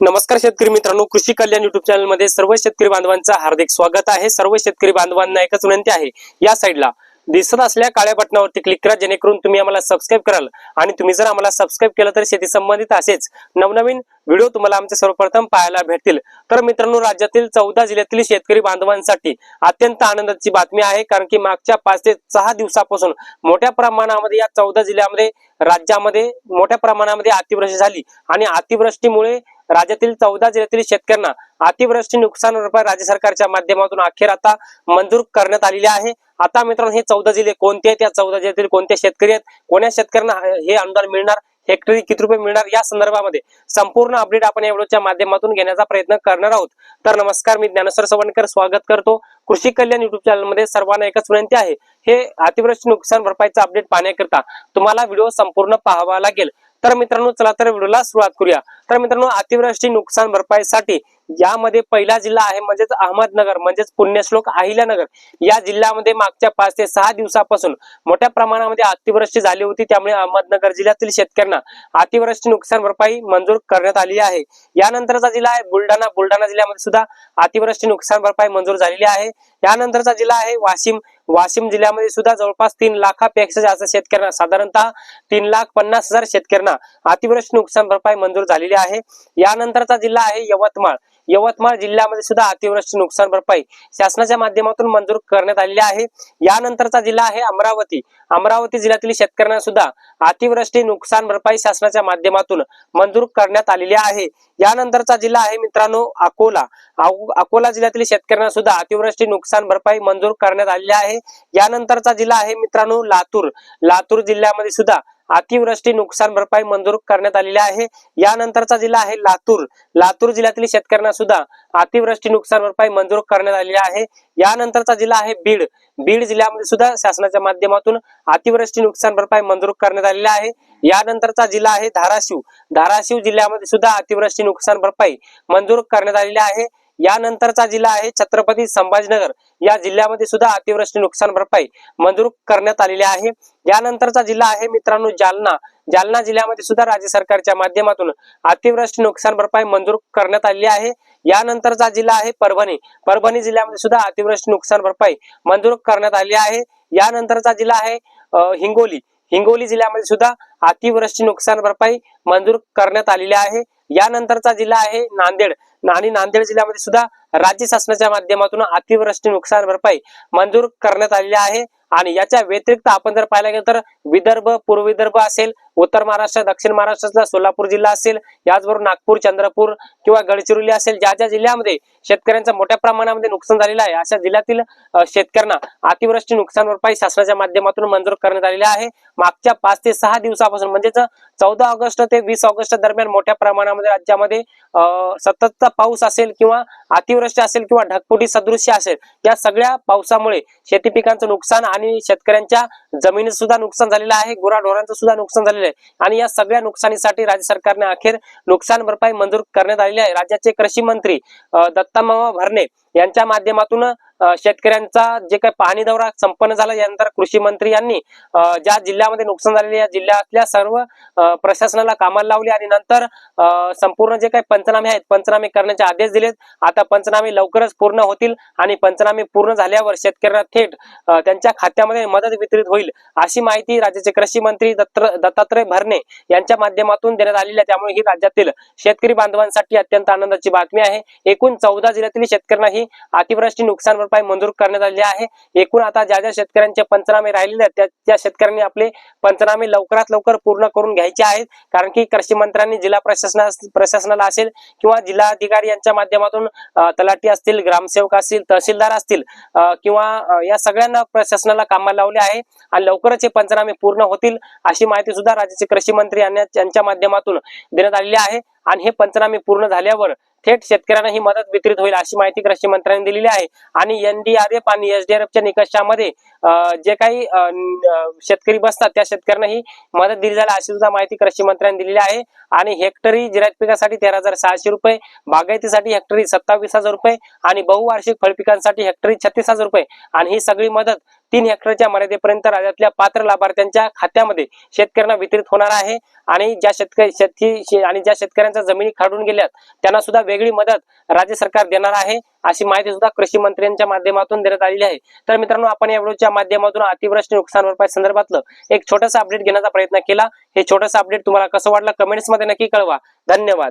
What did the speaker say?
नमस्कार शेतकरी मित्रांनो कृषी कल्याण युट्यूब चॅनलमध्ये सर्व शेतकरी बांधवांचं हार्दिक स्वागत आहे. सर्व शेतकरी बांधवांना एकच विनंती आहे या साईडला दिसत असल्या काळ्या बटनावरती क्लिक करा जेणेकरून तुम्ही आम्हाला सबस्क्राईब कराल. आणि तुम्ही जर आम्हाला सबस्क्राईब केलं तर शेती संबंधित असेच नवनवीन व्हिडिओ तुम्हाला आमचे सर्वप्रथम पाहायला भेटतील. तर मित्रांनो राज्यातील चौदा जिल्ह्यातील शेतकरी बांधवांसाठी अत्यंत आनंदाची बातमी आहे कारण की मागच्या पाच ते सहा दिवसापासून मोठ्या प्रमाणामध्ये या चौदा जिल्ह्यामध्ये राज्यामध्ये मोठ्या प्रमाणामध्ये अतिवृष्टी झाली. आणि अतिवृष्टीमुळे राज्यातील चौदा जिल्ह्यातील शेतकऱ्यांना अतिवृष्टी नुकसान भरपाई राज्य सरकारच्या माध्यमातून अखेर आता मंजूर करण्यात आलेली आहे. आता मित्रांनो हे चौदा जिल्हे कोणते आहेत? या चौदा जिल्ह्यातील कोणते शेतकरी आहेत? कोण्या शेतकऱ्यांना हे अनुदान मिळणार? हेक्टरी किती रुपये मिळणार? या संदर्भामध्ये संपूर्ण अपडेट आपण या व्हिडिओच्या माध्यमातून घेण्याचा प्रयत्न करणार आहोत. तर नमस्कार मी ज्ञानेश्वर सवणकर. स्वागत करतो. कृषी कल्याण युट्यूब चॅनलमध्ये सर्वांना एकच विनंती आहे. हे अतिवृष्टी नुकसान भरपाईचा अपडेट पाहण्याकरता तुम्हाला व्हिडिओ संपूर्ण पाहावा लागेल. तर मित्रांनो चला तर व्हिडिओला सुरुवात करूया. तर मित्रांनो अतिवृष्टी नुकसान भरपाईसाठी यामध्ये पहिला जिल्हा आहे म्हणजेच अहमदनगर म्हणजेच पुण्यश्लोक अहिल्यानगर. या जिल्ह्यामध्ये मागच्या पाच ते सहा दिवसापासून मोठ्या प्रमाणामध्ये अतिवृष्टी झाली होती. त्यामुळे अहमदनगर जिल्ह्यातील शेतकऱ्यांना अतिवृष्टी नुकसान भरपाई मंजूर करण्यात आली आहे. यानंतरचा जिल्हा आहे बुलढाणा. बुलढाणा जिल्ह्यामध्ये सुद्धा अतिवृष्टी नुकसान भरपाई मंजूर झालेली आहे. यानंतरचा जिल्हा आहे वाशिम. वाशिम जिल्ह्यामध्ये सुद्धा जवळपास तीन लाखापेक्षा जास्त शेतकऱ्यांना साधारणतः तीन लाख पन्नास हजार शेतकऱ्यांना अतिवृष्टी नुकसान भरपाई मंजूर झालेली आहे. यानंतरचा जिल्हा आहे यवतमाळ. यवतमाळ जिल्ह्यामध्ये सुद्धा अतिवृष्टी नुकसान भरपाई शासनाच्या माध्यमातून मंजूर करण्यात आलेली आहे. यानंतरचा जिल्हा आहे अमरावती. अमरावती जिल्ह्यातील शेतकऱ्यांना सुद्धा अतिवृष्टी नुकसान भरपाई शासनाच्या माध्यमातून मंजूर करण्यात आलेली आहे. यानंतरचा जिल्हा आहे मित्रांनो अकोला. अकोला जिल्ह्यातील शेतकऱ्यांना सुद्धा अतिवृष्टी नुकसान भरपाई मंजूर करण्यात आलेली आहे. यानंतरचा जिल्हा आहे मित्रांनो लातूर. लातूर जिल्ह्यामध्ये सुद्धा अतिवृष्टी नुकसान भरपाई मंजूर करण्यात आलेली आहे. यानंतरचा जिल्हा आहे लातूर. लातूर जिल्ह्यातील शेतकऱ्यांना सुद्धा अतिवृष्टी नुकसान भरपाई मंजूर करण्यात आलेली आहे. यानंतरचा जिल्हा आहे बीड. बीड जिल्ह्यामध्ये सुद्धा शासनाच्या माध्यमातून अतिवृष्टी नुकसान भरपाई मंजूर करण्यात आलेली आहे. यानंतरचा जिल्हा आहे धाराशिव. धाराशिव जिल्ह्यामध्ये सुद्धा अतिवृष्टी नुकसान भरपाई मंजूर करण्यात आलेली आहे. यानंतरचा जिल्हा आहे छत्रपती संभाजीनगर. या जिल्ह्यामध्ये सुद्धा अतिवृष्टी नुकसान भरपाई मंजूर करण्यात आलेली आहे. यानंतरचा जिल्हा आहे मित्रांनो जालना. जालना जिल्ह्यामध्ये सुद्धा राज्य सरकारच्या माध्यमातून अतिवृष्टी नुकसान भरपाई मंजूर करण्यात आलेली आहे. यानंतरचा जिल्हा आहे परभणी. परभणी जिल्ह्यामध्ये सुद्धा अतिवृष्टी नुकसान भरपाई मंजूर करण्यात आली आहे. यानंतरचा जिल्हा आहे अं, हिंगोली. हिंगोली जिल्ह्यामध्ये सुद्धा अतिवृष्टी नुकसान भरपाई मंजूर करण्यात आलेली आहे. यानंतरचा जिल्हा आहे नांदेड. आणि नांदेड जिल्ह्यामध्ये सुद्धा राज्य शासनाच्या माध्यमातून अतिवृष्टी नुकसान भरपाई मंजूर करण्यात आलेली आहे. आणि याच्या व्यतिरिक्त आपण जर पाहायला गेलं तर विदर्भ पूर्व विदर्भ असेल उत्तर महाराष्ट्र दक्षिण महाराष्ट्रातला सोलापूर जिल्हा असेल याचबरोबर नागपूर चंद्रपूर किंवा गडचिरोली असेल ज्या ज्या जिल्ह्यामध्ये शेतकऱ्यांचं मोठ्या प्रमाणामध्ये नुकसान झालेलं आहे अशा जिल्ह्यातील शेतकऱ्यांना अतिवृष्टी नुकसान भरपाई शासनाच्या माध्यमातून मंजूर करण्यात आलेली आहे. मागच्या पाच ते सहा दिवसापासून म्हणजेच चौदा ऑगस्ट ते वीस ऑगस्ट दरम्यान मोठ्या प्रमाणामध्ये राज्यामध्ये सततचा पाऊस असेल किंवा अतिवृष्टी असेल किंवा ढगफुटी सदृश्य असेल या सगळ्या पावसामुळे शेती पिकांचं नुकसान आणि शेतकऱ्यांच्या जमिनीचं सुद्धा नुकसान झालेलं आहे गुराढोरांचं सुद्धा नुकसान झालेलं आहे. आणि या सगळ्या नुकसानीसाठी राज्य सरकारने अखेर नुकसान भरपाई मंजूर करण्यात आलेली आहे. राज्याचे कृषी मंत्री अ, दत्तामामा भरणे यांच्या माध्यमातून शेतकऱ्यांचा जे काही पाहणी दौरा संपन्न झाला यानंतर कृषी मंत्री यांनी ज्या जिल्ह्यामध्ये नुकसान झालेले या जिल्ह्यातल्या सर्व प्रशासनाला कामाला लावले आणि नंतर संपूर्ण जे काही पंचनामे आहेत पंचनामे करण्याचे आदेश दिलेत. आता पंचनामे लवकरच पूर्ण होतील आणि पंचनामे पूर्ण झाल्यावर शेतकऱ्यांना थेट त्यांच्या खात्यामध्ये मदत वितरित होईल अशी माहिती राज्याचे कृषी मंत्री दत्त दत्तात्रय भरणे यांच्या माध्यमातून देण्यात आलेली आहे. त्यामुळे ही राज्यातील शेतकरी बांधवांसाठी अत्यंत आनंदाची बातमी आहे. एकूण चौदा जिल्ह्यातील शेतकऱ्यांना ही अतिवृष्टी नुकसान भरपाई मंजूर करण्यात आली आहे. एकूण आता ज्या ज्या शेतकऱ्यांचे पंचनामे राहिलेले आहेत त्या त्या शेतकऱ्यांनी आपले पंचनामे लवकरात लवकर पूर्ण करून घ्यायचे आहेत. कारण की कृषी मंत्र्यांनी जिल्हा प्रशासना प्रशासनाला असेल किंवा जिल्हाधिकारी यांच्या माध्यमातून तलाठी असतील ग्रामसेवक असतील तहसीलदार असतील किंवा या सगळ्यांना प्रशासनाला कामाला लावले आहे आणि लवकरच हे पंचनामे पूर्ण होतील अशी माहिती सुद्धा राज्याचे कृषी मंत्री यांना- यांच्या माध्यमातून देण्यात आलेली आहे. आणि हे पंचनामे पूर्ण झाल्यावर थेट शेतकऱ्यांना ही मदत वितरित होईल अशी माहिती कृषी मंत्र्यांनी दिलेली आहे. आणि एनडीआरएफ आणि एसडीआरएफच्या निकषामध्ये जे काही शेतकरी बसतात त्या शेतकऱ्यांना ही मदत दिली जाईल अशी सुद्धा माहिती कृषी मंत्र्यांनी दिलेली आहे. आणि हेक्टरी जिरायत पिकासाठी तेरा हजार सहाशे रुपये बागायतीसाठी हेक्टरी सत्तावीस हजार रुपये आणि बहुवार्षिक फळपिकांसाठी हेक्टरी छत्तीस हजार रुपये. आणि ही सगळी मदत तीन हेक्टरच्या मर्यादेपर्यंत राज्यातल्या पात्र लाभार्थ्यांच्या खात्यामध्ये शेतकऱ्यांना वितरित होणार आहे. आणि ज्या शेतकरी शेतकी आणि ज्या शेतकऱ्यांच्या जमिनी खाडून गेल्यात त्यांना सुद्धा वेगळी मदत राज्य सरकार देणार आहे अशी माहिती सुद्धा कृषी मंत्र्यांच्या माध्यमातून देण्यात आलेली आहे. तर मित्रांनो आपण या व्हिडिओच्या माध्यमातून अतिवृष्टी नुकसान भरपाई संदर्भातलं एक छोटंसं अपडेट घेण्याचा प्रयत्न केला. हे छोटंसं अपडेट तुम्हाला कसं वाटलं कमेंट्समध्ये नक्की कळवा. धन्यवाद.